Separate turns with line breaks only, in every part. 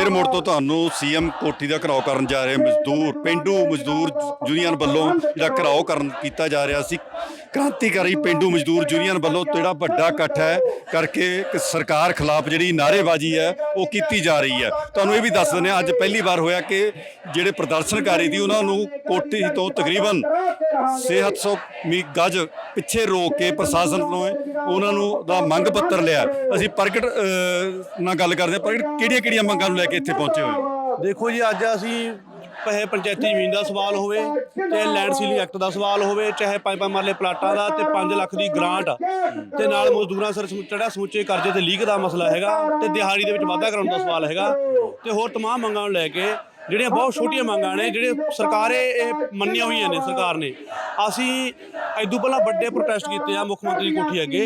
ਫਿਰ ਮੁੜ ਤੋਂ ਤੁਹਾਨੂੰ ਸੀਐਮ ਕੋਠੀ ਦਾ ਘਰਾਓ ਕਰਨ ਜਾ ਰਹੇ ਮਜ਼ਦੂਰ, ਪਿੰਡੂ ਮਜ਼ਦੂਰ ਯੂਨੀਅਨ ਵੱਲੋਂ ਜਿਹੜਾ ਘਰਾਓ ਕਰਨ ਕੀਤਾ ਜਾ ਰਿਹਾ ਸੀ। ਕ੍ਰਾਂਤੀਕਾਰੀ ਪਿੰਡੂ ਮਜ਼ਦੂਰ ਯੂਨੀਅਨ ਵੱਲੋਂ ਜਿਹੜਾ ਵੱਡਾ ਇਕੱਠ ਹੈ, ਕਰਕੇ ਸਰਕਾਰ ਖਿਲਾਫ ਜਿਹੜੀ ਨਾਅਰੇਬਾਜ਼ੀ ਹੈ, ਉਹ ਕੀਤੀ ਜਾ ਰਹੀ ਹੈ। ਤੁਹਾਨੂੰ ਇਹ ਵੀ ਦੱਸ ਦਿੰਦੇ ਹਾਂ, ਅੱਜ ਪਹਿਲੀ ਵਾਰ ਹੋਇਆ ਕਿ ਜਿਹੜੇ ਪ੍ਰਦਰਸ਼ਨਕਾਰੀ ਸੀ ਉਹਨਾਂ ਨੂੰ ਕੋਠੀ ਤੋਂ ਤਕਰੀਬਨ 600 ਮੀ ਗਜ ਪਿੱਛੇ ਰੋਕ ਕੇ ਪ੍ਰਸ਼ਾਸਨ ਤੋਂ ਉਹਨਾਂ ਨੂੰ ਦਾ ਮੰਗ ਪੱਤਰ ਲਿਆ। ਅਸੀਂ ਪ੍ਰਗਟ ਨਾਲ ਗੱਲ ਕਰਦੇ ਹਾਂ। ਪ੍ਰਗਟ ਕਿਹੜੀਆਂ ਕਿਹੜੀਆਂ ਮੰਗਾਂ ਨੂੰ ਲੈ ਕੇ ਇੱਥੇ ਪਹੁੰਚੇ ਹੋਏ
ਦੇਖੋ ਜੀ, ਅੱਜ ਅਸੀਂ ਚਾਹੇ ਪੰਚਾਇਤੀ ਜ਼ਮੀਨ ਦਾ ਸਵਾਲ ਹੋਵੇ ਚਾਹੇ ਲੈਂਡ ਸੀਲਿੰਗ ਐਕਟ ਦਾ ਸਵਾਲ ਹੋਵੇ ਚਾਹੇ ਪੰਜ ਪੰਜ ਮਰਲੇ ਪਲਾਟਾਂ ਦਾ ਤੇ 5 ਲੱਖ ਦੀ ਗ੍ਰਾਂਟ ਤੇ ਨਾਲ ਮਜ਼ਦੂਰਾਂ ਸਿਰ ਸਮੁ- ਜਿਹੜਾ ਸਮੁੱਚੇ ਕਰਜ਼ੇ ਤੇ ਲੀਕ ਦਾ ਮਸਲਾ ਹੈਗਾ ਤੇ ਦਿਹਾੜੀ ਦੇ ਵਿੱਚ ਵਾਧਾ ਕਰਾਉਣ ਦਾ ਸਵਾਲ ਹੈਗਾ ਤੇ ਹੋਰ तमाम ਮੰਗਾਂ ਨੂੰ ਲੈ ਕੇ ਜਿਹੜੀਆਂ ਬਹੁਤ ਛੋਟੀਆਂ ਮੰਗਾਂ ਨੇ ਜਿਹੜੇ ਸਰਕਾਰੇ ਇਹ ਮੰਨੀਆਂ ਹੋਈਆਂ ਨੇ ਸਰਕਾਰ ਨੇ ਅਸੀਂ ਇਦੋਂ ਪਹਿਲਾਂ ਵੱਡੇ ਪ੍ਰੋਟੈਸਟ ਕੀਤੇ ਆ ਮੁੱਖ ਮੰਤਰੀ ਦੀ ਕੋਠੀ ਅੱਗੇ।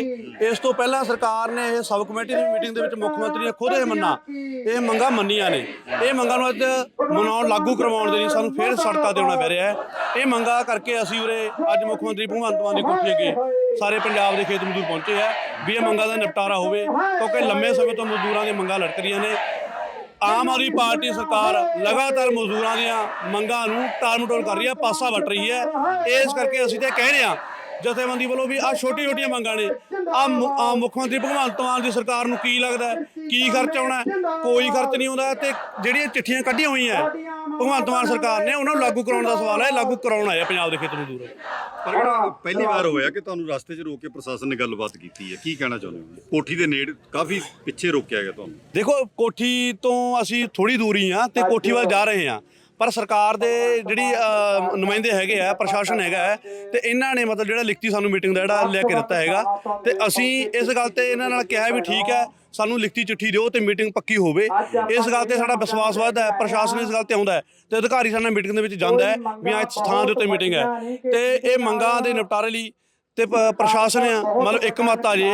ਇਸ ਤੋਂ ਪਹਿਲਾਂ ਸਰਕਾਰ ਨੇ ਇਹ ਸਬ ਕਮੇਟੀ ਦੀ ਮੀਟਿੰਗ ਦੇ ਵਿੱਚ ਮੁੱਖ ਮੰਤਰੀ ਨੇ ਖੁਦ ਇਹ ਮੰਨਾ। ਇਹ ਮੰਗਾਂ ਮੰਨੀਆਂ ਨੇ। ਇਹ ਮੰਗਾਂ ਨੂੰ ਅੱਜ ਮਨਾਉਣ ਲਾਗੂ ਕਰਵਾਉਣ ਦੇ ਲਈ ਸਾਨੂੰ ਫੇਰ ਸੜਕਾਂ ਤੇ ਆਉਣਾ ਪੈ ਰਿਹਾ ਹੈ। ਇਹ ਮੰਗਾਂ ਕਰਕੇ ਅਸੀਂ ਉਰੇ ਅੱਜ ਮੁੱਖ ਮੰਤਰੀ ਭਗਵੰਤ ਮਾਨ ਦੀ ਕੋਠੀ ਅੱਗੇ ਸਾਰੇ ਪੰਜਾਬ ਦੇ ਖੇਤ ਮਜ਼ਦੂਰ ਪਹੁੰਚੇ ਆ। ਵੀ ਇਹ ਮੰਗਾਂ ਦਾ ਨਿਪਟਾਰਾ ਹੋਵੇ, ਕਿਉਂਕਿ ਲੰਮੇ ਸਮੇਂ ਤੋਂ ਮਜ਼ਦੂਰਾਂ ਦੀਆਂ ਮੰਗਾਂ ਲਟਕ ਰਹੀਆਂ ਨੇ। ਆਮ ਆਦਮੀ ਪਾਰਟੀ ਸਰਕਾਰ ਲਗਾਤਾਰ ਮਜ਼ਦੂਰਾਂ ਦੀਆਂ ਮੰਗਾਂ ਨੂੰ ਟਾਲਮਟੋਲ ਕਰ ਰਹੀ ਹੈ, ਪਾਸਾ ਵੱਟ ਰਹੀ ਹੈ। ਇਸ ਕਰਕੇ ਅਸੀਂ ਤੇ ਕਹਿ ਰਹੇ ਹਾਂ, ਜਥੇਬੰਦੀ ਵੱਲੋਂ ਵੀ ਆ ਛੋਟੀ ਛੋਟੀਆਂ ਮੰਗਾਂ ਨੇ। ਆ ਮੁੱਖ ਮੰਤਰੀ ਭਗਵੰਤ ਮਾਨ ਦੀ ਸਰਕਾਰ ਨੂੰ ਕੀ ਲੱਗਦਾ ਕੀ ਖਰਚ ਆਉਣਾ ਕੋਈ ਖਰਚ ਨਹੀਂ ਆਉਂਦਾ ਤੇ ਜਿਹੜੀਆਂ ਚਿੱਠੀਆਂ ਕੱਢੀਆਂ ਹੋਈਆਂ ਭਗਵੰਤ ਮਾਨ ਸਰਕਾਰ ਨੇ, ਉਹਨਾਂ ਨੂੰ ਲਾਗੂ ਕਰਾਉਣ ਦਾ ਸਵਾਲ ਹੈ, ਲਾਗੂ ਕਰਾਉਣ ਹੈ ਪੰਜਾਬ ਦੇ ਖੇਤ ਨੂੰ ਦੂਰ।
ਪ੍ਰਗਟ ਪਹਿਲੀ ਵਾਰ ਹੋਇਆ ਕਿ ਤੁਹਾਨੂੰ ਰਸਤੇ 'ਚ ਰੋਕ ਕੇ ਪ੍ਰਸ਼ਾਸਨ ਨੇ ਗੱਲਬਾਤ ਕੀਤੀ ਹੈ ਕੀ ਕਹਿਣਾ ਚਾਹੁੰਦੇ ਹੋ? ਕੋਠੀ ਦੇ ਨੇੜੇ ਕਾਫੀ ਪਿੱਛੇ ਰੋਕਿਆ ਗਿਆ ਤੁਹਾਨੂੰ?
ਦੇਖੋ ਕੋਠੀ ਤੋਂ ਅਸੀਂ ਥੋੜੀ ਦੂਰੀ ਆ ਤੇ ਕੋਠੀ ਵੱਲ ਜਾ ਰਹੇ ਆ ਪਰ ਸਰਕਾਰ ਦੇ ਜਿਹੜੀ ਨੁਮਾਇੰਦੇ ਹੈਗੇ ਆ ਪ੍ਰਸ਼ਾਸਨ ਹੈਗਾ ਹੈ, ਤੇ ਇਹਨਾਂ ਨੇ ਮਤਲਬ ਜਿਹੜਾ ਲਿਖਤੀ ਸਾਨੂੰ ਮੀਟਿੰਗ ਦਾ ਜਿਹੜਾ ਲੈ ਕੇ ਦਿੱਤਾ ਹੈਗਾ ਤੇ ਅਸੀਂ ਇਸ ਗੱਲ ਤੇ ਇਹਨਾਂ ਨਾਲ ਕਿਹਾ ਵੀ ਠੀਕ ਹੈ ਸਾਨੂੰ ਲਿਖਤੀ ਚਿੱਠੀ ਦਿਓ ਤੇ ਮੀਟਿੰਗ ਪੱਕੀ ਹੋਵੇ। ਇਸ ਗੱਲ ਤੇ ਸਾਡਾ ਵਿਸ਼ਵਾਸ ਵੱਧਦਾ ਹੈ ਪ੍ਰਸ਼ਾਸਨ ਇਸ ਗੱਲ ਤੇ ਆਉਂਦਾ ਹੈ ਤੇ ਅਧਿਕਾਰੀ ਸਾਡੇ ਮੀਟਿੰਗ ਦੇ ਵਿੱਚ ਜਾਂਦਾ ਹੈ ਵੀ ਇਸ ਥਾਂ ਦੇ ਉੱਤੇ ਮੀਟਿੰਗ ਹੈ। ਤੇ ਇਹ ਮੰਗਾਂ ਦੇ ਨਿਪਟਾਰੇ ਲਈ ਤੇ ਪ- ਪ੍ਰਸ਼ਾਸਨ ਆ ਮਤਲਬ ਇੱਕ ਮਤ ਆ ਜੇ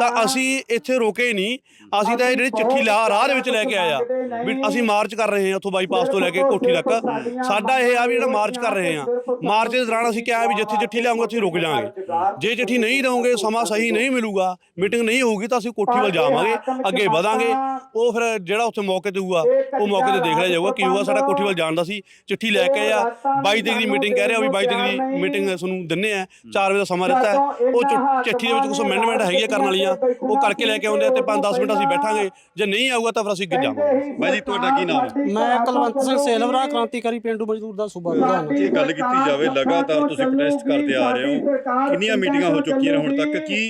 ਤਾਂ ਅਸੀਂ ਇੱਥੇ ਰੋਕੇ ਨਹੀਂ। ਅਸੀਂ ਤਾਂ ਇਹ ਜਿਹੜੀ ਚਿੱਠੀ ਲਾ ਰਾਹ ਦੇ ਵਿੱਚ ਲੈ ਕੇ ਆਇਆ ਵੀ ਅਸੀਂ ਮਾਰਚ ਕਰ ਰਹੇ ਹਾਂ ਉੱਥੋਂ ਬਾਈਪਾਸ ਤੋਂ ਲੈ ਕੇ ਕੋਠੀ ਤੱਕ। ਸਾਡਾ ਇਹ ਆ ਵੀ ਜਿਹੜਾ ਮਾਰਚ ਕਰ ਰਹੇ ਹਾਂ। ਮਾਰਚ ਦੇ ਦੌਰਾਨ ਅਸੀਂ ਕਿਹਾ ਵੀ ਜਿੱਥੇ ਚਿੱਠੀ ਲਿਆਉਂਗੇ ਉੱਥੇ ਰੁਕ ਜਾਾਂਗੇ ਜੇ ਚਿੱਠੀ ਨਹੀਂ ਦਵਾਂਗੇ ਸਮਾਂ ਸਹੀ ਨਹੀਂ ਮਿਲੂਗਾ ਮੀਟਿੰਗ ਨਹੀਂ ਹੋਊਗੀ ਤਾਂ ਅਸੀਂ ਕੋਠੀ ਵੱਲ ਜਾਵਾਂਗੇ ਅੱਗੇ ਵਧਾਂਗੇ। ਉਹ ਫਿਰ ਜਿਹੜਾ ਉੱਥੇ ਮੌਕੇ ਤੇ ਹੋਊਗਾ ਉਹ ਮੌਕੇ ਤੇ ਦੇਖ ਲਿਆ ਜਾਊਗਾ ਕੀ ਹੋਊਗਾ। ਸਾਡਾ ਕੋਠੀ ਵੱਲ ਜਾਣ ਦਾ ਸੀ। ਚਿੱਠੀ ਲੈ ਕੇ ਆ। 22 ਤਰੀਕ ਦੀ ਮੀਟਿੰਗ ਕਹਿ ਰਿਹਾ ਵੀ 22 ਤਰੀਕ ਦੀ ਮੀਟਿੰਗ ਤੁਹਾਨੂੰ ਦਿੰਨੇ ਆ। 4 ਵਜੇ ਦਾ ਸਮਾਂ ਦਿੱਤਾ। ਹੈ। ਉਹ ਚਿੱਠੀ ਦੇ ਵਿੱਚ ਕੁਝ ਅਮੈਂਡਮੈਂਟ ਹੈਗੀਆਂ ਕਰਨ ਵਾਲੀਆਂ। ਉਹ ਕਰਕੇ ਲੈ ਕੇ ਆਉਂਦੇ ਆ ਤੇ 5-10 ਮਿੰਟ ਅਸੀਂ ਬੈਠਾਂਗੇ। ਜੇ ਨਹੀਂ ਆਊਗਾ ਤਾਂ ਫਿਰ ਅਸੀਂ ਅੱਗੇ ਜਾਵਾਂਗੇ।
ਬਾਈ ਜੀ ਤੁਹਾਡਾ ਕੀ ਨਾਮ ਹੈ?
ਮੈਂ ਕੁਲਵੰਤ ਸਿੰਘ ਸੇਲਵਰਾ ਕ੍ਰਾਂਤੀਕਾਰੀ ਪਿੰਡੂ ਮਜ਼ਦੂਰ ਦਾ ਸੂਬਾ ਪ੍ਰਧਾਨ।
ਜੇ ਗੱਲ ਕੀਤੀ ਜਾਵੇ ਲਗਾਤਾਰ ਤੁਸੀਂ ਪ੍ਰੋਟੈਸਟ ਕਰਦੇ ਆ ਰਹੇ ਹੋ। ਕਿੰਨੀਆਂ ਮੀਟਿੰਗਾਂ ਹੋ ਚੁੱਕੀਆਂ ਨੇ ਹੁਣ ਤੱਕ? ਕੀ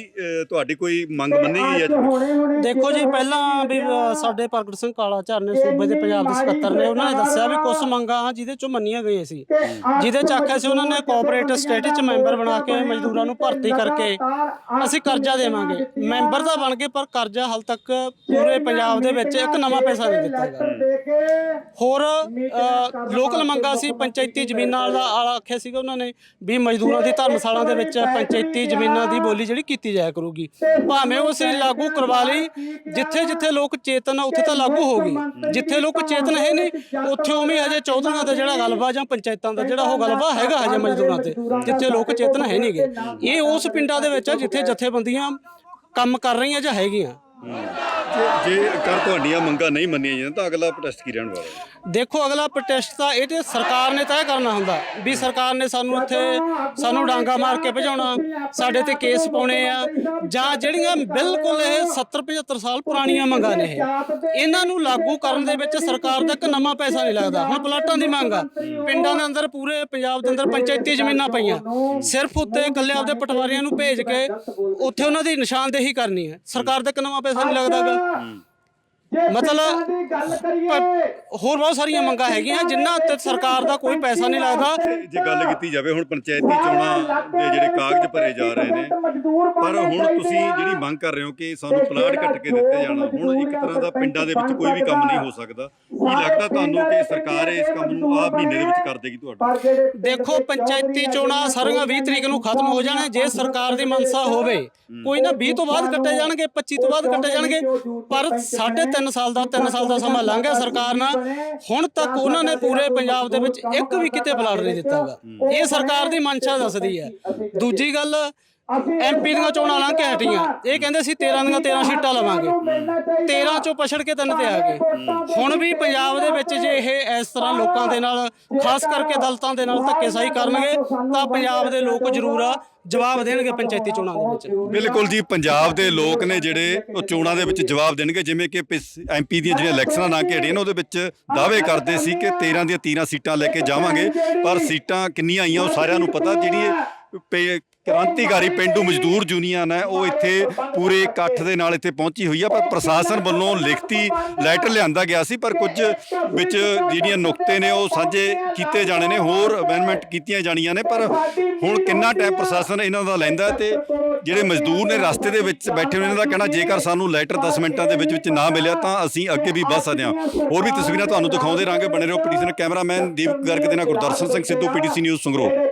ਤੁਹਾਡੀ ਕੋਈ ਮੰਗ ਮੰਨੀ ਗਈ ਹੈ? ਜੀ
ਦੇਖੋ ਜੀ ਪਹਿਲਾਂ ਵੀ ਸਾਡੇ ਪ੍ਰਗਟ ਸਿੰਘ ਕਾਲਾ ਝਰਨੇ ਸੂਬੇ ਦੇ ਪੰਜਾਬ ਦੇ ਸਕੱਤਰ ਨੇ ਉਹਨਾਂ ਨੇ ਦੱਸਿਆ ਵੀ ਕੁਝ ਮੰਗਾਂ ਜਿਹਦੇ ਚੋਂ ਮੰਨੀਆਂ ਗਈਆਂ ਸੀ। ਜਿਹਦੇ ਚ ਆਖਿਆ ਸੀ ਉਹਨਾਂ ਨੇ ਕੋਆਪਰੇਟਿਵ ਸਟੇਟ ਚ ਮੈਂਬਰ ਬਣਾ ਕੇ ਮਜ਼ਦੂਰਾਂ ਨੂੰ ਭਰਤੀ ਕਰਕੇ ਅਸੀਂ ਕਰਜ਼ਾ ਦੇਵਾਂਗੇ। ਮੈਂਬਰ ਦਾ ਬਣ ਕੇ ਪਰ ਕਰਜ਼ਾ ਹਾਲ ਤੱਕ ਪੂਰੇ ਪੰਜਾਬ ਦੇ ਵਿੱਚ ਇੱਕ ਨਵਾਂ ਪੈਸਾ ਨਹੀਂ ਦਿੱਤਾ ਗਿਆ। ਹੋਰ ਲੋਕਲ ਮੰਗਾ ਸੀ ਪੰਚਾਇਤੀ ਜ਼ਮੀਨਾਂ ਦਾ ਆਖਿਆ ਸੀਗਾ ਉਹਨਾਂ ਨੇ ਵੀ ਮਜ਼ਦੂਰਾਂ ਦੀ ਧਰਮਸ਼ਾਲਾ ਦੇ ਵਿੱਚ ਪੰਚਾਇਤੀ ਜ਼ਮੀਨਾਂ ਦੀ ਬੋਲੀ ਜਿਹੜੀ ਕੀਤੀ ਜਾਇਆ ਕਰੂਗੀ। ਭਾਵੇਂ ਉਹ ਅਸੀਂ ਲਾਗੂ ਕਰਵਾ ਲਈ ਜਿੱਥੇ ਜਿੱਥੇ ਲੋਕ ਚੇਤਨ ਆ ਉੱਥੇ ਤਾਂ ਲਾਗੂ ਹੋ ਗਈ ਜਿੱਥੇ ਲੋਕ ਚੇਤਨ ਹੈ ਨਹੀਂ ਉੱਥੇ ਉਵੇਂ ਹਜੇ ਚੌਧਰੀਆਂ ਦਾ ਜਿਹੜਾ ਗਲਬਾ ਜਾਂ ਪੰਚਾਇਤਾਂ ਦਾ ਜਿਹੜਾ ਉਹ ਗਲਬਾ ਹੈਗਾ ਹਜੇ ਮਜ਼ਦੂਰਾਂ ਤੇ ਜਿੱਥੇ ਲੋਕ ਚੇਤਨ ਹੈ ਨਹੀਂਗੇ। ਇਹ ਉਸ ਪਿੰਡਾਂ ਦੇ ਵਿੱਚ ਆ ਜਿੱਥੇ ਜਥੇਬੰਦੀਆਂ ਕੰਮ ਕਰ ਰਹੀਆਂ ਜਾਂ ਹੈਗੀਆਂ।
ਜੇ ਕਰ ਤੁਹਾਡੀਆਂ ਮੰਗਾਂ ਨਹੀਂ ਮੰਨੀਆਂ ਜਾਂਦੀਆਂ ਤਾਂ ਅਗਲਾ ਪ੍ਰੋਟੈਸਟ ਕੀ ਰਹਿਣ ਵਾਲਾ ਹੈ?
ਦੇਖੋ, ਅਗਲਾ ਪ੍ਰੋਟੈਸਟ ਤਾਂ ਇਹ ਤੇ ਸਰਕਾਰ ਨੇ ਤੈਅ ਕਰਨਾ ਹੁੰਦਾ ਵੀ ਸਰਕਾਰ ਨੇ ਸਾਨੂੰ ਇੱਥੇ ਸਾਨੂੰ ਡਾਂਗਾ ਮਾਰ ਕੇ ਭਜਾਉਣਾ, ਸਾਡੇ ਤੇ ਕੇਸ ਪਾਉਣੇ ਆ, ਜਾਂ ਜਿਹੜੀਆਂ ਬਿਲਕੁਲ ਇਹ 70 75 ਸਾਲ ਪੁਰਾਣੀਆਂ ਮੰਗਾਂ ਨੇ ਇਹ। ਇਹਨਾਂ ਨੂੰ ਲਾਗੂ ਕਰਨ ਦੇ ਵਿੱਚ ਸਰਕਾਰ ਦਾ ਇੱਕ ਨਵਾਂ ਪੈਸਾ ਨਹੀਂ ਲੱਗਦਾ। ਹੁਣ ਪਲਾਟਾਂ ਦੀ ਮੰਗ ਆ। ਪਿੰਡਾਂ ਦੇ ਅੰਦਰ ਪੂਰੇ ਪੰਜਾਬ ਦੇ ਅੰਦਰ ਪੰਚਾਇਤੀ ਜ਼ਮੀਨਾਂ ਪਈਆਂ। ਸਿਰਫ ਉੱਤੇ ਇਕੱਲੇ ਆਪਦੇ ਪਟਵਾਰੀਆਂ ਨੂੰ ਭੇਜ ਕੇ ਉੱਥੇ ਉਹਨਾਂ ਦੀ ਨਿਸ਼ਾਨਦੇਹੀ ਕਰਨੀ ਹੈ। ਸਰਕਾਰ ਦਾ ਇੱਕ ਨਵਾਂ ਪੈਸਾ ਨਹੀਂ ਲੱਗਦਾਗਾ 嗯。ਮਤਲਬ ਪ- ਹੋਰ ਬਹੁਤ ਸਾਰੀਆਂ ਮੰਗਾਂ ਹੈਗੀਆਂ ਜਿਨ੍ਹਾਂ ਉੱਤੇ ਸਰਕਾਰ ਦਾ ਕੋਈ ਪੈਸਾ ਨਹੀਂ ਲੱਗਦਾ।
ਜੇ ਗੱਲ ਕੀਤੀ ਜਾਵੇ ਹੁਣ ਪੰਚਾਇਤੀ ਚੋਣਾਂ ਦੇ ਜਿਹੜੇ ਕਾਗਜ਼ ਭਰੇ ਜਾ ਰਹੇ ਨੇ ਪਰ ਹੁਣ ਤੁਸੀਂ ਜਿਹੜੀ ਮੰਗ ਕਰ ਰਹੇ ਹੋ ਕਿ ਸਾਨੂੰ ਪਲਾਟ ਕੱਟ ਕੇ ਦਿੱਤੇ ਜਾਣਾ ਹੁਣ ਇੱਕ ਤਰ੍ਹਾਂ ਦਾ ਪਿੰਡਾਂ ਦੇ ਵਿੱਚ ਕੋਈ ਵੀ ਕੰਮ ਨਹੀਂ ਹੋ। ਸਕਦਾ। ਕੀ ਲੱਗਦਾ ਤੁਹਾਨੂੰ ਕਿ ਸਰਕਾਰ ਇਸ ਕੰਮ ਨੂੰ ਆਹ ਮਹੀਨੇ ਦੇ ਵਿੱਚ ਕਰ ਦੇਗੀ ਤੁਹਾਡਾ?
ਦੇਖੋ ਪੰਚਾਇਤੀ ਚੋਣਾਂ ਸਾਰੀਆਂ 20 ਤਰੀਕ ਨੂੰ ਖਤਮ ਹੋ ਜਾਣਾ ਜੇ ਸਰਕਾਰ ਦੀ ਮਨਸਾ ਹੋਵੇ। ਕੋਈ ਨਾ 20 ਤੋਂ ਬਾਅਦ ਕੱਟੇ ਜਾਣਗੇ 25 ਤੋਂ ਬਾਅਦ ਕੱਟੇ ਜਾਣਗੇ ਪਰ ਸਾਢੇ 3 ਸਾਲ ਦਾ 3 ਸਾਲ ਦਾ ਸਮਾਂ ਲੰਘ ਗਿਆ ਸਰਕਾਰ ਨਾਲ। ਹੁਣ ਤੱਕ ਉਹਨਾਂ ਨੇ ਪੂਰੇ ਪੰਜਾਬ ਦੇ ਵਿੱਚ ਇੱਕ ਵੀ ਕਿਤੇ ਪਲਾਟ ਨਹੀਂ ਦਿੱਤਾਗਾ ਇਹ ਸਰਕਾਰ ਦੀ ਮਨਸ਼ਾ ਦੱਸਦੀ ਹੈ। ਦੂਜੀ ਗੱਲ ਐਮਪੀ ਦੀਆਂ ਚੋਣਾਂ ਲੰਘ ਕੇ ਹਟੀਆਂ ਇਹ ਕਹਿੰਦੇ ਸੀ 13 ਦੀਆਂ 13 ਸੀਟਾਂ ਲਵਾਂਗੇ। 13 ਚੋਂ ਪਛੜ ਕੇ ਤਿੰਨ ਤੇ ਆ ਗਏ। ਹੁਣ ਵੀ ਪੰਜਾਬ ਦੇ ਵਿੱਚ ਜੇ ਇਹ ਇਸ ਤਰ੍ਹਾਂ ਲੋਕਾਂ ਦੇ ਨਾਲ ਖਾਸ ਕਰਕੇ ਦਲਤਾਂ ਦੇ ਨਾਲ ਧੱਕੇਸ਼ਾਹੀ ਕਰਨਗੇ ਤਾਂ ਪੰਜਾਬ ਦੇ ਲੋਕ ਜ਼ਰੂਰ ਜਵਾਬ ਦੇਣਗੇ ਪੰਚਾਇਤੀ ਚੋਣਾਂ ਦੇ ਵਿੱਚ।
ਬਿਲਕੁਲ ਜੀ ਪੰਜਾਬ ਦੇ ਲੋਕ ਨੇ ਜਿਹੜੇ ਉਹ ਚੋਣਾਂ ਦੇ ਵਿੱਚ ਜਵਾਬ ਦੇਣਗੇ ਜਿਵੇਂ ਕਿ ਐਮਪੀ ਦੀਆਂ ਜਿਹੜੀਆਂ ਇਲੈਕਸ਼ਨਾਂ ਨਾ ਘੇੜੀਆਂ ਨੇ ਉਹਦੇ ਵਿੱਚ ਦਾਅਵੇ ਕਰਦੇ ਸੀ ਕਿ 13 ਦੀਆਂ 13 ਸੀਟਾਂ ਲੈ ਕੇ ਜਾਵਾਂਗੇ ਪਰ ਸੀਟਾਂ ਕਿੰਨੀਆਂ ਆਈਆਂ ਉਹ ਸਾਰਿਆਂ ਨੂੰ ਪਤਾ ਜਿਹੜੀ ਇਹ ਪੇ- ਕ੍ਰਾਂਤੀਕਾਰੀ ਪਿੰਡੂ ਮਜ਼ਦੂਰ ਯੂਨੀਅਨ ਹੈ ਉਹ ਇੱਥੇ ਪੂਰੇ ਇਕੱਠ ਦੇ ਨਾਲ ਇੱਥੇ ਪਹੁੰਚੀ ਹੋਈ ਆ ਪਰ ਪ੍ਰਸ਼ਾਸਨ ਵੱਲੋਂ ਲਿਖਤੀ ਲੈਟਰ ਲਿਆਂਦਾ ਗਿਆ ਸੀ ਪਰ ਕੁਝ ਵਿੱਚ ਜਿਹੜੀਆਂ ਨੁਕਤੇ ਨੇ ਉਹ ਸਾਂਝੇ ਕੀਤੇ ਜਾਣੇ ਨੇ ਹੋਰ ਅਮੈਂਡਮੈਂਟ ਕੀਤੀਆਂ ਜਾਣੀਆਂ ਨੇ ਪਰ ਹੁਣ ਕਿੰਨਾ ਟਾਈਮ ਪ੍ਰਸ਼ਾਸਨ ਇਹਨਾਂ ਦਾ ਲੈਂਦਾ ਤੇ ਜਿਹੜੇ ਮਜ਼ਦੂਰ ਨੇ ਰਸਤੇ ਦੇ ਵਿੱਚ ਬੈਠੇ ਨੇ ਇਹਨਾਂ ਦਾ ਕਹਿਣਾ ਜੇਕਰ ਸਾਨੂੰ ਲੈਟਰ 10 ਮਿੰਟਾਂ ਦੇ ਵਿੱਚ ਵਿੱਚ ਨਾ ਮਿਲਿਆ ਤਾਂ ਅਸੀਂ ਅੱਗੇ ਵੀ ਵੱਧ ਸਕਦੇ ਹਾਂ। ਹੋਰ ਵੀ ਤਸਵੀਰਾਂ ਤੁਹਾਨੂੰ ਦਿਖਾਉਂਦੇ ਰਾਂਗੇ ਬਣੇ ਰਹੋ ਪੀਟੀਸੀ ਕੈਮਰਾਮੈਨ ਦੀਪ ਗਰਗ ਦੇ ਨਾਲ ਗੁਰਦਰਸ਼ਨ ਸਿੰਘ ਸਿੱਧੂ ਪੀਟੀਸੀ ਨਿਊਜ਼ ਸੰਗਰੂਰ।